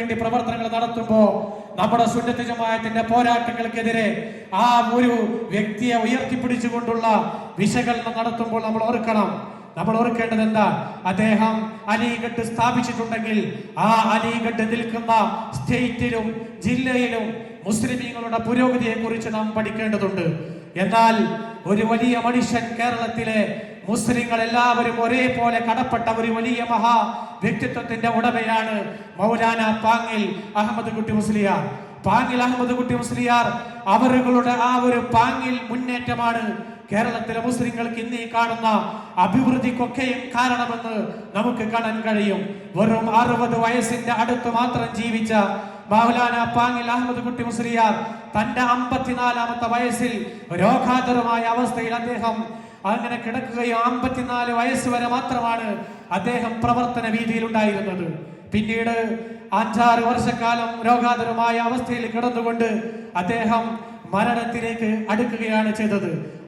വേണ്ടി പ്രവർത്തനങ്ങൾ നടത്തുമ്പോൾ നമ്മുടെ സുന്നത്ത് ജമാഅത്തിന്റെ പോരാട്ടങ്ങൾക്കെതിരെ ആ ഒരു വ്യക്തിയെ ഉയർത്തിപ്പിടിച്ചുകൊണ്ടുള്ള വിശകലനം നടത്തുമ്പോൾ നമ്മൾ ഓർക്കണം. നമ്മൾ ഓർക്കേണ്ടത് എന്താ? അദ്ദേഹം അലിഗഡ് സ്ഥാപിച്ചിട്ടുണ്ടെങ്കിൽ ആ അലിഗഡ് നിൽക്കുന്ന സ്റ്റേറ്റിലും ജില്ലയിലും മുസ്ലിമീങ്ങളുടെ പുരോഗതിയെ കുറിച്ച് നാം പഠിക്കേണ്ടതുണ്ട്. എന്നാൽ ഒരു വലിയ മനുഷ്യൻ കേരളത്തിലെ മുസ്ലിങ്ങൾ എല്ലാവരും ഒരേപോലെ കടപ്പെട്ട ഒരു വലിയ മഹാ വ്യക്തിത്വത്തിന്റെ ഉടമയാണ് മൗലാന പാങ്ങിൽ അഹമ്മദ് കുട്ടി മുസ്ലിയാർ. പാങ്ങിൽ അഹമ്മദ് കുട്ടി മുസ്ലിയാർ അവരുടെ ആ ഒരു പാങ്ങിൽ മുന്നേറ്റമാണ് കേരളത്തിലെ മുസ്ലിങ്ങൾക്ക് ഇന്ന് ഈ കാണുന്ന അഭിവൃദ്ധിക്കൊക്കെയും കാരണമെന്ന് നമുക്ക് കാണാൻ കഴിയും. വെറും അറുപത് വയസ്സിന്റെ അടുത്ത് മാത്രം ജീവിച്ച മൗലാന പാങ്ങിൽ അഹമ്മദ് കുട്ടി മുസ്ലിയാർ തന്റെ അമ്പത്തിനാലാമത്തെ വയസ്സിൽ രോഗാതുരമായ അവസ്ഥയിൽ അദ്ദേഹം അങ്ങനെ കിടക്കുകയും അമ്പത്തിനാല് വയസ്സ് വരെ മാത്രമാണ് അദ്ദേഹം പ്രവർത്തന വീതിയിൽ ഉണ്ടായിരുന്നത് പിന്നീട് അഞ്ചാറ് വർഷക്കാലം രോഗാതുരമായ അവസ്ഥയിൽ കിടന്നുകൊണ്ട് അദ്ദേഹം മരണത്തിലേക്ക് അടുക്കുകയാണ് ചെയ്തത്.